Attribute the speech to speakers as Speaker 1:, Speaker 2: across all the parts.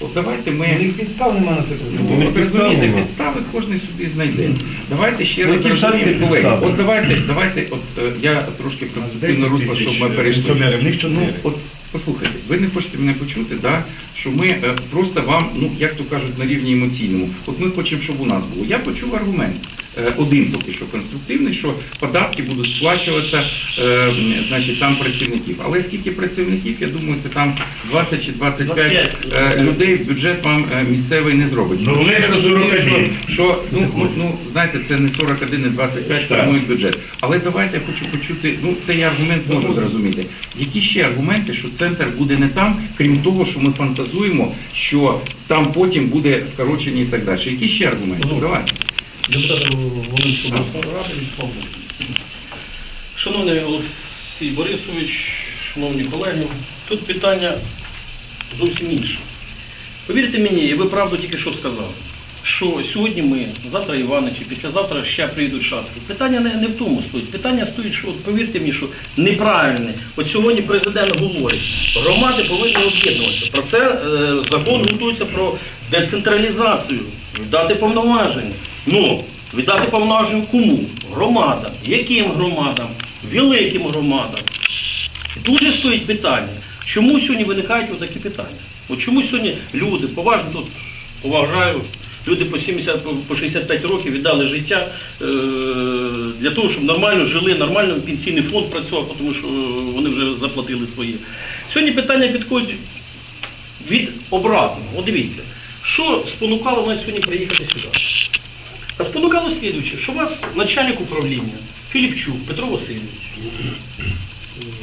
Speaker 1: От давайте ми.
Speaker 2: них підстав нема на це
Speaker 1: Ну, от розумієте, підстави кожен собі знайде. Давайте ще
Speaker 2: Ну,
Speaker 1: раз
Speaker 2: які шанси
Speaker 1: розуміємо, колеги.
Speaker 2: підстави?
Speaker 1: От давайте, давайте, от е, я трошки конструктивно
Speaker 2: 10
Speaker 1: русло, щоб ми перейшли.
Speaker 2: в них.
Speaker 1: Ну, от послухайте, ви не хочете мене почути, да? що ми е, просто вам, ну як то кажуть, на рівні емоційному. От ми хочемо, щоб у нас було. Я почув аргумент. Е, Один поки що конструктивний, що податки будуть сплачуватися, е, значить, там працівників. Але скільки працівників, я думаю, це там 20 чи 25 е, людей в бюджет вам місцевий не зробить.
Speaker 2: Ну, вони
Speaker 1: Я
Speaker 2: не
Speaker 1: розумію,
Speaker 2: 41.
Speaker 1: що, ну, ну, знаєте, це не 41, не 25
Speaker 2: Так.
Speaker 1: формують бюджет. Але давайте я хочу почути, ну цей аргумент можу зрозуміти. Які ще аргументи, що центр буде не там, крім того, що ми фантазуємо, що там потім буде скорочення і так далі. Які ще аргументи?
Speaker 3: Ну,
Speaker 1: Давайте.
Speaker 3: Депутат Волинської обласної ради Вячеслав. Шановний Олексій Борисович, шановні колеги, тут питання зовсім інше. Повірте мені, і ви правду тільки що сказали, що сьогодні ми, завтра Іваничі, післязавтра ще прийдуть шастки. Питання не, не в тому стоїть. Питання стоїть, що от повірте мені, що неправильне. От сьогодні президент говорить, громади повинні об'єднуватися. Про це е, закон готується про децентралізацію, дати повноваження. Ну, віддати повноваження кому? Громадам. Яким громадам? Великим громадам. Дуже стоїть питання, чому сьогодні виникають такі питання? От чому сьогодні люди, поважно тут поважаю, люди по 70, по- по 65 років віддали життя е, для того, щоб нормально жили, нормально пенсійний фонд працював, тому що е, вони вже заплатили свої. Сьогодні питання підходить від обратного. От дивіться, що спонукало нас сьогодні приїхати сюди? Спонукало слідуюче, що у вас начальник управління Філіпчук Петро Васильович,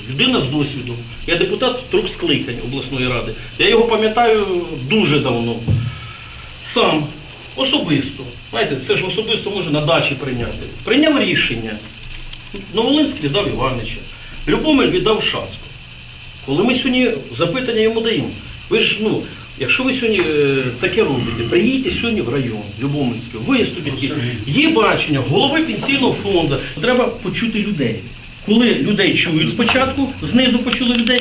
Speaker 3: людина з досвідом, я депутат трьох скликань обласної ради. Я його пам'ятаю дуже давно. Сам особисто, знаєте, це ж особисто може на дачі прийняти. Прийняв рішення. Новолинськ віддав Іванича, Любомир віддав Шацьку. Коли ми сьогодні запитання йому даємо, ви ж, ну, якщо ви сьогодні е, таке робите, приїдьте сьогодні в район Любомирський, виступіть, є бачення голови пенсійного фонду, треба почути людей. Коли людей чують спочатку, знизу почули людей,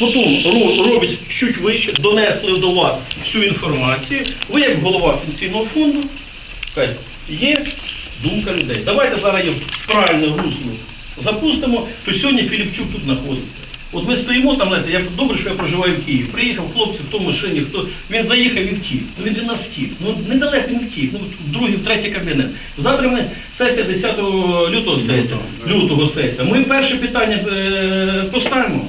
Speaker 3: потім ро- роблять чуть вище, донесли до вас всю інформацію, ви як голова пенсійного фонду, є думка людей. Давайте зараз її в правильне русло запустимо, що сьогодні Філіпчук тут знаходиться. От ми стоїмо там, знаєте, як добре, що я проживаю в Києві. Приїхав хлопці в тому машині, хто він заїхав і втік. Ну він від нас втік. Ну недалеко він втік. Ну другий, в третій кабінет. Завтра ми сесія 10 лютого сесія. Лютого сесія. Ми перше питання е, поставимо.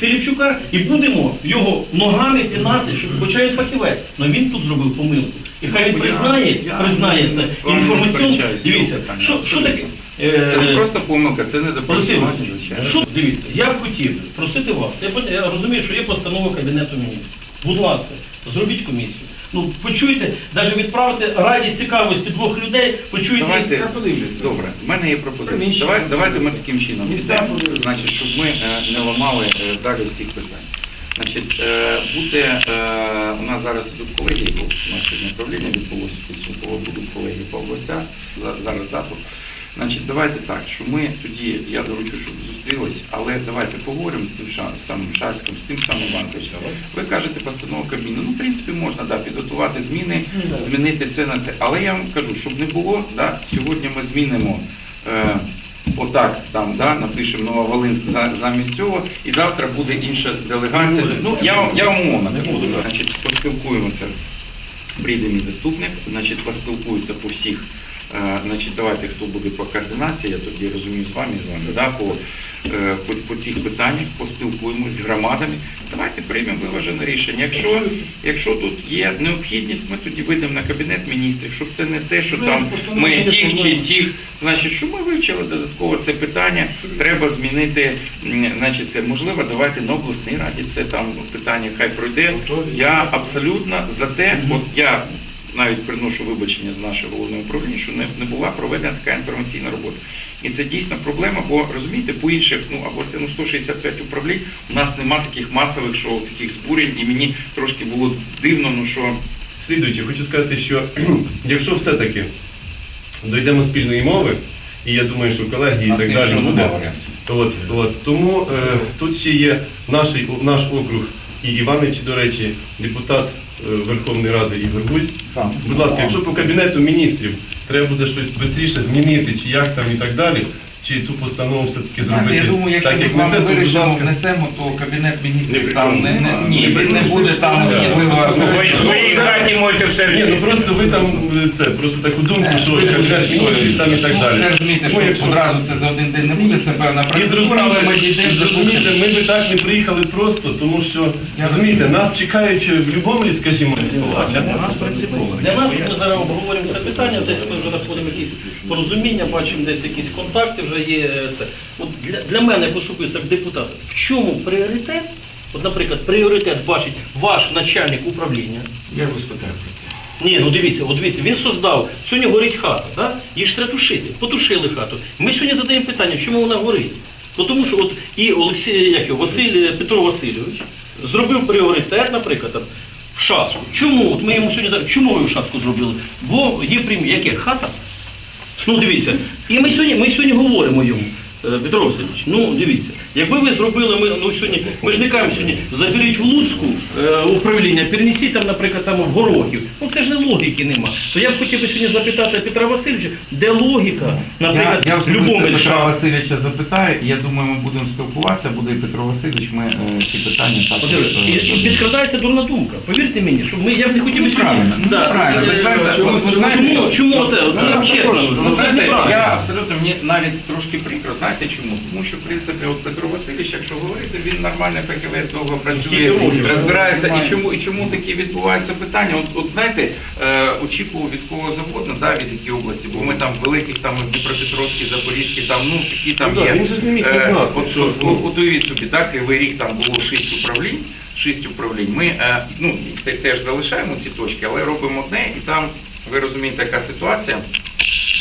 Speaker 3: Філіпчука і будемо його ногами пінати, щоб хоча він фахівець. Але він тут зробив помилку. І хай він
Speaker 1: Ну,
Speaker 3: признає,
Speaker 1: я
Speaker 3: признає це інформаційно. Дивіться, що, що таке?
Speaker 1: Це не
Speaker 3: Е,
Speaker 1: просто помилка, це не звичайно.
Speaker 3: що дивіться, я б хотів просити вас. Я, розумію, що є постанова Кабінету міністрів. Будь ласка, зробіть комісію. Ну, почуйте, навіть відправити раді цікавості двох людей, почуйте.
Speaker 1: Давайте,
Speaker 3: Я
Speaker 1: добре, в мене є пропозиція.
Speaker 2: Приміщення.
Speaker 1: Давайте, давайте ми таким чином йдемо, значить, щоб ми е, не ламали е, далі всіх питань. Значить, е, буде, е, у нас зараз тут колеги, бо у нас сьогодні управління відбулося підсумково, будуть колеги по областях, за- зараз дату. Значить, давайте так, що ми тоді, я доручу, щоб зустрілись, але давайте поговоримо з тим Ша- самим Шацьким, з тим самим Іванковичем. Ви кажете постанову Кабміну. Ну, в принципі, можна да, підготувати зміни,
Speaker 3: Ну,
Speaker 1: змінити це на це. Але я вам кажу, щоб не було, да, сьогодні ми змінимо е, отак, там, да, напишемо Нововолинськ за, замість цього, і завтра буде інша делегація. Ну, я, я вам умовно
Speaker 3: Не буду,
Speaker 1: значить, поспілкуємося. Прийде мій заступник, значить, поспілкуються по всіх, значить, давайте, хто буде по координації, я тоді розумію з вами, з вами, да, по, е, по, по цих питаннях, поспілкуємось з громадами, давайте приймемо виважене рішення. Якщо, якщо тут є необхідність, ми тоді вийдемо на кабінет міністрів, щоб це не те, що
Speaker 3: Ну,
Speaker 1: там ми тих чи тих, значить, що ми вивчили додатково це питання, треба змінити, значить, це. Можливо, давайте на обласній раді це там питання хай пройде. Я абсолютно за те, от я навіть приношу вибачення з нашого головного управління, що не, не була проведена така інформаційна робота. І це дійсно проблема, бо розумієте, по інших, ну областей, ну 165 управлінь, у нас нема таких масових, що таких збурень, і мені трошки було дивно, ну що
Speaker 2: Слідуючи, хочу сказати, що якщо все-таки дійдемо спільної мови, і я думаю, що колеги і так далі буде. От, от, тому е, тут ще є наш, наш округ і Іванич, до речі, депутат е, Верховної Ради Ігор Гусь. Будь ласка, якщо по кабінету міністрів треба буде щось швидше змінити, чи як там і так далі, чи цю постанову все-таки зробити
Speaker 1: я думаю, якщо
Speaker 2: так,
Speaker 1: ми
Speaker 2: як
Speaker 1: з вами
Speaker 2: то,
Speaker 1: вирішимо, внесемо, то кабінет міністрів там не, ні, буде там.
Speaker 2: Ну, ви-
Speaker 4: своїй хаті можете все
Speaker 2: Ні, ну просто ви там е, це, просто таку думку,
Speaker 1: Е,
Speaker 2: що
Speaker 1: ви-
Speaker 2: кабінет міністрів там і так
Speaker 1: Ну,
Speaker 2: далі.
Speaker 1: Це розумієте,
Speaker 2: Ну,
Speaker 1: що
Speaker 2: якщо-
Speaker 1: одразу це за один день не буде, це певна
Speaker 2: І
Speaker 1: процедура, але ми
Speaker 2: зрозумієте,
Speaker 1: дійдемо до
Speaker 2: зрозумієте, ми би так не приїхали просто, тому що, розумієте, нас чекають в Любомлі, скажімо,
Speaker 3: А Для нас принципово. Для нас ми зараз обговорюємо це питання, десь ми вже знаходимо якісь порозуміння, бачимо десь якісь контакти, вже є е, це. От для, для мене особисто, як депутата, в чому пріоритет? От, наприклад, пріоритет бачить ваш начальник управління.
Speaker 1: Я вас питаю про це.
Speaker 3: Ні, ну дивіться, от дивіться, він создав, сьогодні горить хата, да? її ж треба тушити, потушили хату. Ми сьогодні задаємо питання, чому вона горить? Бо Тому що от і Олексій, як його, Василь, Петро Васильович зробив пріоритет, наприклад, там, в шаску. Чому? От ми йому сьогодні зараз, чому ви в шаску зробили? Бо є прим... яке? Хата? Ну дивіться, і ми сьогодні, ми сьогодні говоримо йому. Е, Петро Васильович, ну дивіться, якби ви зробили, ми ну сьогодні, ми ж не кажемо сьогодні, заберіть в Луцьку е, управління, перенесіть там, наприклад, там в Горохів. Ну це ж не логіки нема. То я б хотів би сьогодні запитати Петра Васильовича, де логіка, наприклад,
Speaker 1: я, я
Speaker 3: в любому
Speaker 1: Петра. Васильовича запитаю, і я думаю, ми будемо спілкуватися, буде і Петро Васильович, ми е, ці питання також... Е,
Speaker 3: дурна думка. Повірте мені, що ми, я б не хотів би
Speaker 1: Ну, правильно, ну, правильно. Ви знаєте,
Speaker 3: чому,
Speaker 1: ви знаєте,
Speaker 3: чому, чому
Speaker 1: ну,
Speaker 3: оте?
Speaker 1: ну,
Speaker 3: Ну,
Speaker 1: ну,
Speaker 3: чесно,
Speaker 1: ну,
Speaker 3: ну, це неправильно.
Speaker 1: Я абсолютно мені навіть трошки прикро, знаєте чому? Тому що, в принципі, от Петро Васильович, якщо говорити, він нормально фахівець довго працює, розбирається. І чому, і чому такі відбуваються питання? От, от знаєте, е, очікував від кого завгодно, да, від якій області, бо ми там великих, там Дніпропетровській, Запорізькій, там, ну, такі там
Speaker 2: Ну,
Speaker 1: є. Е, от, от, от, от уявіть собі, так, кривий рік там було шість управлінь, шість управлінь. Ми е, ну, теж залишаємо ці точки, але робимо одне, і там, ви розумієте, яка ситуація.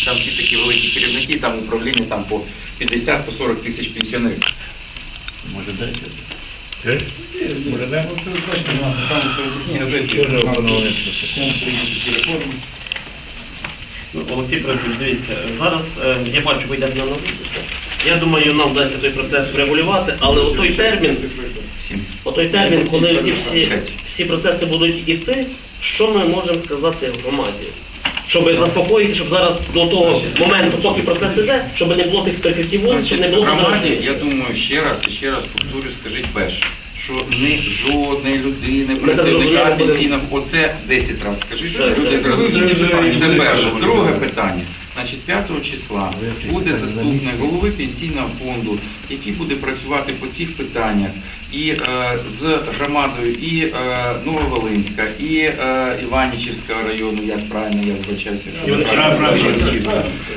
Speaker 1: Там ті такі великі керівники, там управління там по 50 по 40 тисяч пенсіонерів. Може, дайте?
Speaker 4: Може, да?
Speaker 5: Ну, Олексій Петрович, дивіться, зараз е, я бачу, ви йдете на аналітику. Я думаю, нам вдасться той процес врегулювати, але у той термін,
Speaker 1: Всім.
Speaker 5: у той термін, коли ті всі, всі процеси будуть іти, що ми можемо сказати в громаді? Щоб заспокоїти, щоб зараз до того моменту, поки процес іде, щоб не було тих прикриттів вулиць, щоб не було
Speaker 1: громаді, я думаю, ще раз і ще раз повторю, скажіть перше, що ні жодної людини, працівника пенсійного, оце 10 разів скажіть, що люди зрозуміли.
Speaker 2: Це
Speaker 1: перше. Друге питання. Значить, 5 числа буде заступник голови пенсійного фонду, який буде працювати по цих питаннях і е, з громадою і е, Нововолинська, і е, Іванічівського району, як правильно я вибачаюся.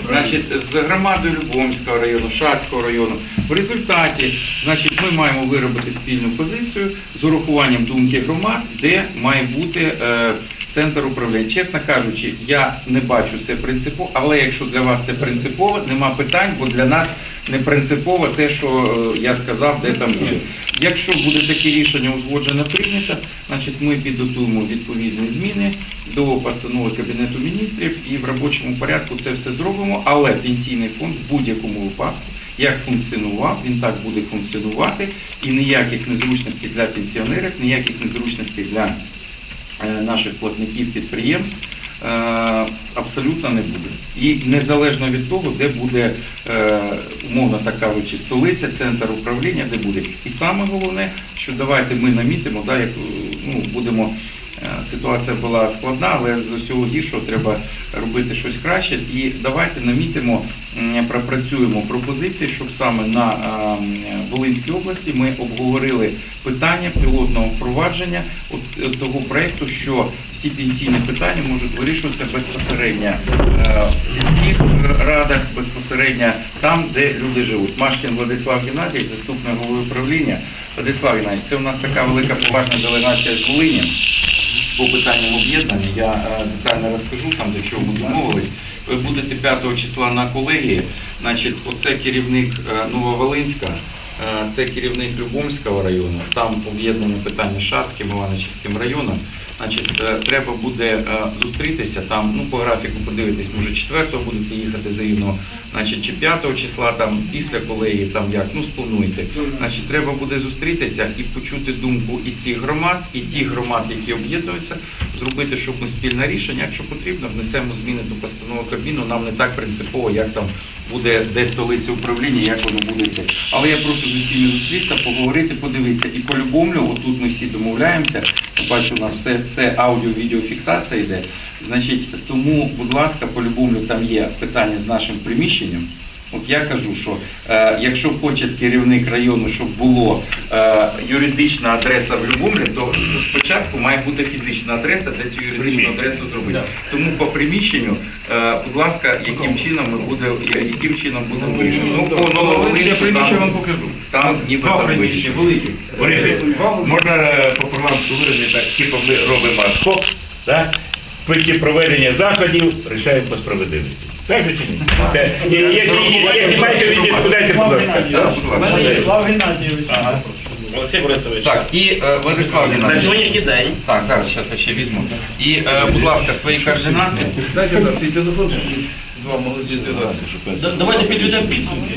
Speaker 1: Значить, з громадою Любомського району, Шацького району. В результаті, значить, ми маємо виробити спільну позицію з урахуванням думки громад, де має бути е, центр управління. Чесно кажучи, я не бачу це принципово, але якщо для вас це принципово, нема питань, бо для нас не принципово те, що е, я сказав, де там є. Якщо буде таке рішення узгоджено прийнято, значить ми підготуємо відповідні зміни до постанови Кабінету міністрів і в робочому порядку це все зробимо, але пенсійний фонд в будь-якому випадку, як функціонував, він так буде функціонувати і ніяких незручностей для пенсіонерів, ніяких незручностей для е, наших платників підприємств абсолютно не буде. І незалежно від того, де буде, е, умовно так кажучи, столиця, центр управління, де буде. І саме головне, що давайте ми намітимо, да, як, е, ну, будемо Е, Ситуація була складна, але з усього гіршого треба робити щось краще. І давайте намітимо, пропрацюємо пропозиції, щоб саме на е, Волинській області ми обговорили питання пілотного впровадження от, от того проєкту, що всі пенсійні питання можуть вирішуватися безпосередньо е, в сільських е, радах, безпосередньо там, де люди живуть. Машкін Владислав Геннадійович, заступник голови управління. Владислав Геннадійович, це у нас така велика поважна делегація з Волині по питанням об'єднання. Я е, детально розкажу там, до чого ми домовились. Ви будете 5 числа на колегії. Значить, оце керівник е, Нововолинська, е, це керівник Любомського району, там об'єднання питання з Шацьким, Іваничівським районом. Значить, е, треба буде е, зустрітися там, ну по графіку подивитись, може 4-го будете їхати заївно, значить, чи 5-го числа, там після колегії, там як, ну сплануйте. Значить, треба буде зустрітися і почути думку і цих громад, і тих громад, які об'єднуються, зробити, щоб ми спільне рішення, якщо потрібно, внесемо зміни до постанови Кабміну, нам не так принципово, як там буде де столиця управління, як воно буде це. Але я прошу з усіма зустрітися, поговорити, подивитися. І по-любому, отут ми всі домовляємося, бачу, у нас все, все аудіо-відеофіксація йде. Значить, тому, будь ласка, по-любому там є питання з нашим приміщенням. От я кажу, що е, якщо хоче керівник району, щоб було е, юридична адреса в Любомлі, то спочатку має бути фізична адреса, де цю юридичну адресу зробити. Тому по приміщенню, е, будь ласка, яким чином ми буде, яким чином вирішити. Ну, по Нововолинську
Speaker 2: Я приміщення вам
Speaker 1: там-
Speaker 2: покажу.
Speaker 1: Там ніби там.
Speaker 4: Борисович, можна парламенту виразити так, типу ми робимо адхок, так? В проведення заходів рішаємо по справедливості. Так же чи ні? Це, і, як, і, як не маєте відповідь, подайте, будь ласка.
Speaker 1: Так, будь ласка.
Speaker 4: Владислав
Speaker 6: Геннадійович.
Speaker 4: Ага.
Speaker 5: Олексій Борисович,
Speaker 1: Так, і е, Владислав
Speaker 5: на
Speaker 1: Геннадійович.
Speaker 5: сьогоднішній день
Speaker 1: Так, зараз, зараз я ще візьму. І, е, будь ласка, свої координати.
Speaker 2: Дайте за свій телефон, щоб з вами могли зв'язатися.
Speaker 3: Давайте підведемо підсумки.